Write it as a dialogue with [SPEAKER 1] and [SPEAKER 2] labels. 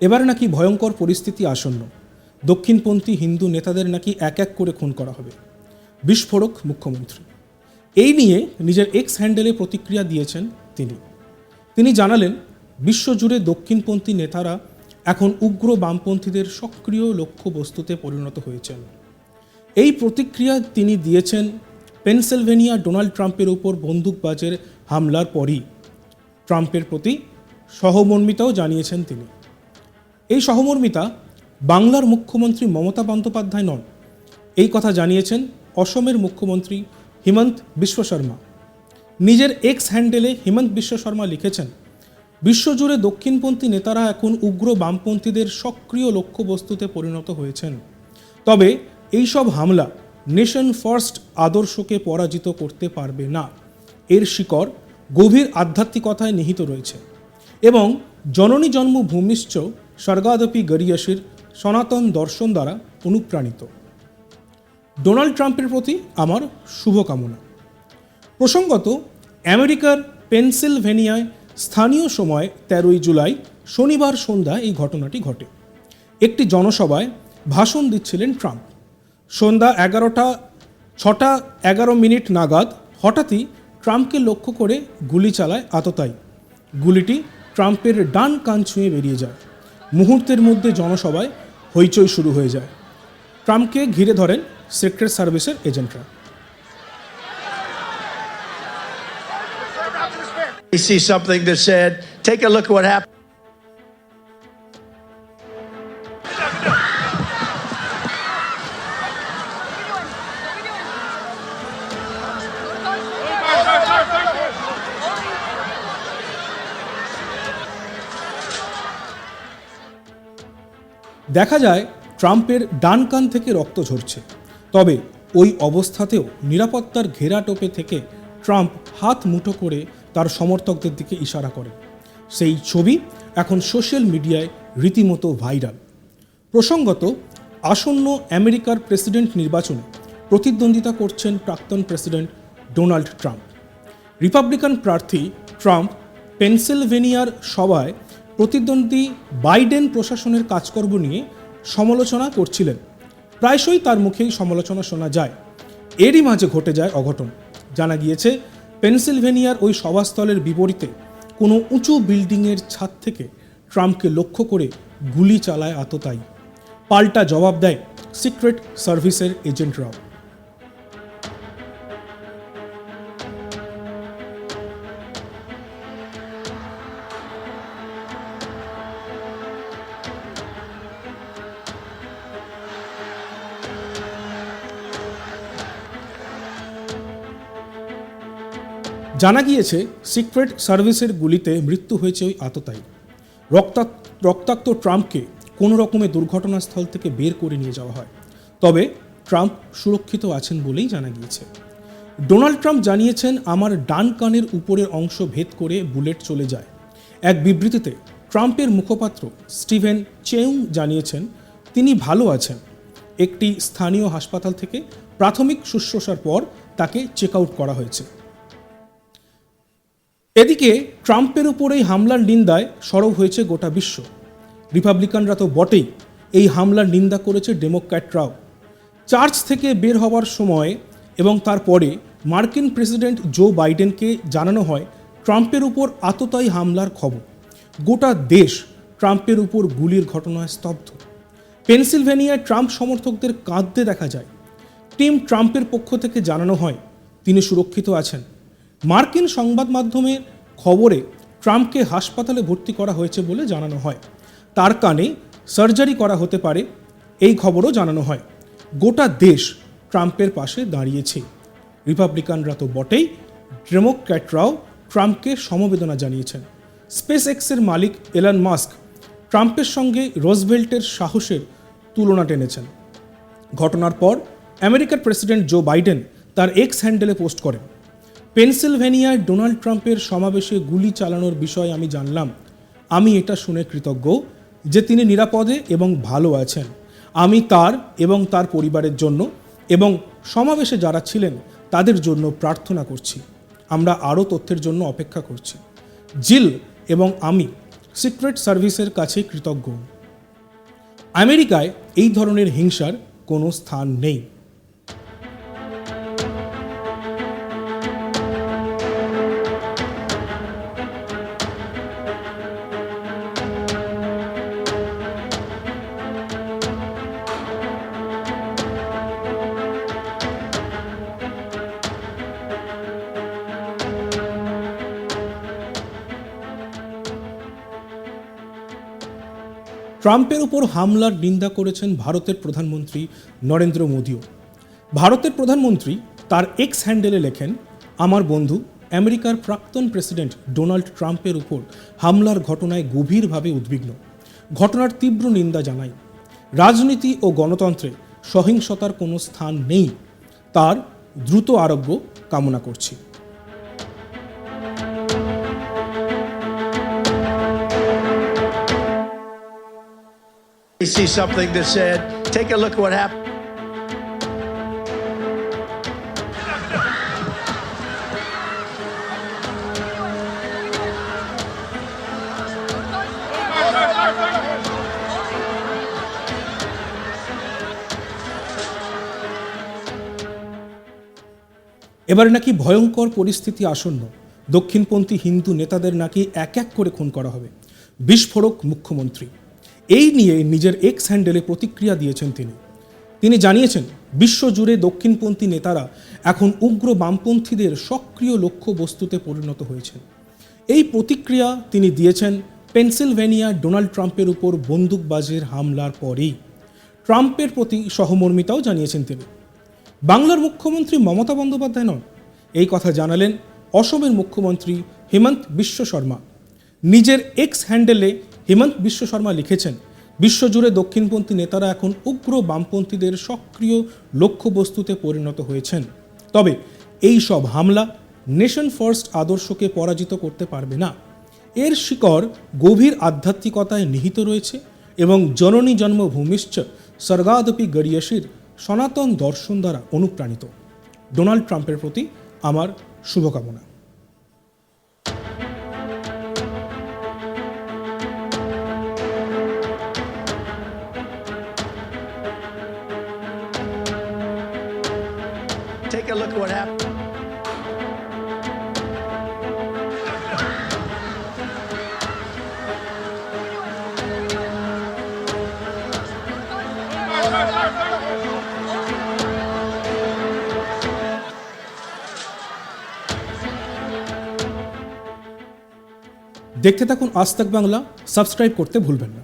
[SPEAKER 1] এবার নাকি ভয়ঙ্কর পরিস্থিতি আসন্ন। দক্ষিণপন্থী হিন্দু নেতাদের নাকি এক এক করে খুন করা হবে। বিস্ফোরক মুখ্যমন্ত্রী। এই নিয়ে নিজের এক্স হ্যান্ডেলে প্রতিক্রিয়া দিয়েছেন তিনি। তিনি জানালেন, বিশ্বজুড়ে দক্ষিণপন্থী নেতারা এখন উগ্র বামপন্থীদের সক্রিয় লক্ষ্যবস্তুতে পরিণত হয়েছেন। এই প্রতিক্রিয়া তিনি দিয়েছেন পেনসিলভেনিয়া ডোনাল্ড ট্রাম্পের উপর বন্দুকবাজের হামলার পরই। ট্রাম্পের প্রতি সহমর্মিতাও জানিয়েছেন তিনি। এই সহমর্মিতা বাংলার মুখ্যমন্ত্রী মমতা বন্দ্যোপাধ্যায় নন। এই কথা জানিয়েছেন অসমের মুখ্যমন্ত্রী হিমন্ত বিশ্ব শর্মা। নিজের এক্স হ্যান্ডেলে হিমন্ত বিশ্ব শর্মা লিখেছেন, বিশ্বজুড়ে দক্ষিণপন্থী নেতারা এখন উগ্র বামপন্থীদের সক্রিয় লক্ষ্যবস্তুতে পরিণত হয়েছেন। তবে এইসব হামলা নেশন ফার্স্ট আদর্শকে পরাজিত করতে পারবে না। এর শিকড় গভীর আধ্যাত্মিকতায় নিহিত রয়েছে এবং জননী জন্মভূমিশ্চ স্বর্গাদপি গরিয়সীর সনাতন দর্শন দ্বারা অনুপ্রাণিত। ডোনাল্ড ট্রাম্পের প্রতি আমার শুভকামনা। প্রসঙ্গত, আমেরিকার পেনসিলভেনিয়ায় স্থানীয় সময় তেরোই জুলাই শনিবার সন্ধ্যায় এই ঘটনাটি ঘটে। একটি জনসভায় ভাষণ দিচ্ছিলেন ট্রাম্প। সন্ধ্যা এগারোটা, ছটা, এগারো মিনিট নাগাদ হঠাৎই ট্রাম্পকে লক্ষ্য করে গুলি চালায় আততায়ী। গুলিটি ট্রাম্পের ডান কান ছুঁয়ে বেরিয়ে যায়। মুহূর্তের মধ্যে জনসভায় হইচই শুরু হয়ে যায় ট্রাম্পকে ঘিরে ধরেন সিক্রেট সার্ভিসের এজেন্টরা
[SPEAKER 2] You see something that said, take a look at what happened.
[SPEAKER 1] দেখা যায়, ট্রাম্পের ডান কান থেকে রক্ত ঝরছে। তবে ওই অবস্থাতেও নিরাপত্তার ঘেরাটোপে থেকে ট্রাম্প হাত মুঠো করে তার সমর্থকদের দিকে ইশারা করে সেই ছবি এখন সোশ্যাল মিডিয়ায় রীতিমতো ভাইরাল। প্রসঙ্গত, আসন্ন আমেরিকার প্রেসিডেন্ট নির্বাচনে প্রতিদ্বন্দ্বিতা করছেন প্রাক্তন প্রেসিডেন্ট ডোনাল্ড ট্রাম্প। রিপাবলিকান প্রার্থী ট্রাম্প পেনসিলভেনিয়ার সভায় প্রতিদ্বন্দ্বী বাইডেন প্রশাসনের কাজকর্ম নিয়ে সমালোচনা করছিলেন। প্রায়শই তার মুখেই সমালোচনা শোনা যায়। এরই মাঝে ঘটে যায় অঘটন। জানা গিয়েছে, পেনসিলভেনিয়ার ওই সভাস্থলের বিপরীতে কোনো উঁচু বিল্ডিংয়ের ছাদ থেকে ট্রাম্পকে লক্ষ্য করে গুলি চালায় আততায়ী। পাল্টা জবাব দেয় সিক্রেট সার্ভিসের এজেন্টরাও। জানা গিয়েছে, সিক্রেট সার্ভিসের গুলিতে মৃত্যু হয়েছে ওই আততায়ী। রক্তাক্ত রক্তাক্ত ট্রাম্পকে কোনো রকমের দুর্ঘটনাস্থল থেকে বের করে নিয়ে যাওয়া হয়। তবে ট্রাম্প সুরক্ষিত আছেন বলেই জানা গিয়েছে। ডোনাল্ড ট্রাম্প জানিয়েছেন, আমার ডান কানের উপরের অংশ ভেদ করে বুলেট চলে যায়। এক বিবৃতিতে, ট্রাম্পের মুখপাত্র স্টিভেন চেউং জানিয়েছেন, তিনি ভালো আছেন। একটি স্থানীয় হাসপাতাল থেকে প্রাথমিক শুশ্রূষার পর তাকে চেক আউট করা হয়েছে। এদিকে ট্রাম্পের উপর এই হামলার নিন্দায় সরব হয়েছে গোটা বিশ্ব। রিপাবলিকানরা তো বটেই এই হামলার নিন্দা করেছে ডেমোক্র্যাটরাও। চার্চ থেকে বের হওয়ার সময় এবং তারপরে মার্কিন প্রেসিডেন্ট জো বাইডেনকে জানানো হয় ট্রাম্পের উপর আততায়ী হামলার খবর। গোটা দেশ ট্রাম্পের উপর গুলির ঘটনায় স্তব্ধ। পেনসিলভেনিয়ায় ট্রাম্প সমর্থকদের কাঁদতে দেখা যায়। টিম ট্রাম্পের পক্ষ থেকে জানানো হয়, তিনি সুরক্ষিত আছেন। মার্কিন সংবাদ মাধ্যমের খবরে ট্রাম্পকে হাসপাতালে ভর্তি করা হয়েছে বলে জানানো হয়। তার কানে সার্জারি করা হতে পারে, এই খবরও জানানো হয়। গোটা দেশ ট্রাম্পের পাশে দাঁড়িয়েছে। রিপাবলিকানরা তো বটেই ডেমোক্র্যাটরাও ট্রাম্পকে সমবেদনা জানিয়েছেন। স্পেস এক্সের মালিক এলান মাস্ক ট্রাম্পের সঙ্গে রোজভেল্টের সাহসের তুলনা টেনেছেন। ঘটনার পর আমেরিকার প্রেসিডেন্ট জো বাইডেন তার এক্স হ্যান্ডেলে পোস্ট করেন। পেনসিলভেনিয়ায় ডোনাল্ড ট্রাম্পের সমাবেশে গুলি চালানোর বিষয় আমি জানলাম। আমি এটা শুনে কৃতজ্ঞ যে তিনি নিরাপদে এবং ভালো আছেন। আমি তার এবং তার পরিবারের জন্য এবং সমাবেশে যারা ছিলেন তাদের জন্য প্রার্থনা করছি। আমরা আরও তথ্যের জন্য অপেক্ষা করছি। জিল এবং আমি সিক্রেট সার্ভিসের কাছে কৃতজ্ঞ। আমেরিকায় এই ধরনের হিংসার কোনো স্থান নেই। ট্রাম্পের উপর হামলার নিন্দা করেছেন ভারতের প্রধানমন্ত্রী নরেন্দ্র মোদীও। ভারতের প্রধানমন্ত্রী তার এক্স হ্যান্ডেলে লেখেন, আমার বন্ধু, আমেরিকার প্রাক্তন প্রেসিডেন্ট ডোনাল্ড ট্রাম্পের উপর হামলার ঘটনায় গভীরভাবে উদ্বিগ্ন। ঘটনার তীব্র নিন্দা জানাই। রাজনীতি ও গণতন্ত্রে সহিংসতার কোনো স্থান নেই। তার দ্রুত আরোগ্য কামনা করছি।
[SPEAKER 2] You see something that said, take a look at what happened.
[SPEAKER 1] এবারে নাকি ভয়ঙ্কর পরিস্থিতি আসন্ন দক্ষিণপন্থী হিন্দু নেতাদের নাকি এক এক করে খুন করা হবে বিস্ফোরক মুখ্যমন্ত্রী এই নিয়ে নিজের এক্স হ্যান্ডেলে প্রতিক্রিয়া দিয়েছেন তিনি। তিনি জানিয়েছেন, বিশ্বজুড়ে দক্ষিণপন্থী নেতারা এখন উগ্র বামপন্থীদের সক্রিয় লক্ষ্যবস্তুতে পরিণত হয়েছেন। এই প্রতিক্রিয়া তিনি দিয়েছেন পেনসিলভেনিয়া ডোনাল্ড ট্রাম্পের উপর বন্দুকবাজের হামলার পরেই। ট্রাম্পের প্রতি সহমর্মিতাও জানিয়েছেন তিনি। বাংলার মুখ্যমন্ত্রী মমতা বন্দ্যোপাধ্যায় নন। এই কথা জানালেন অসমের মুখ্যমন্ত্রী হেমন্ত বিশ্ব শর্মা। নিজের এক্স হ্যান্ডেলে হেমন্ত বিশ্ব শর্মা লিখেছেন, বিশ্বজুড়ে দক্ষিণপন্থী নেতারা এখন উগ্র বামপন্থীদের সক্রিয় লক্ষ্যবস্তুতে পরিণত হয়েছেন। তবে এই সব হামলা নেশন ফার্স্ট আদর্শকে পরাজিত করতে পারবে না। এর শিকড় গভীর আধ্যাত্মিকতায় নিহিত রয়েছে এবং জননী জন্মভূমিশ্চ স্বর্গাদপি গড়িয়সীর সনাতন দর্শন দ্বারা অনুপ্রাণিত। ডোনাল্ড ট্রাম্পের প্রতি আমার শুভকামনা।
[SPEAKER 2] Take a look at what happened.
[SPEAKER 1] দেখতে থাকুন আজ বাংলা সাবস্ক্রাইব করতে ভুলবেন না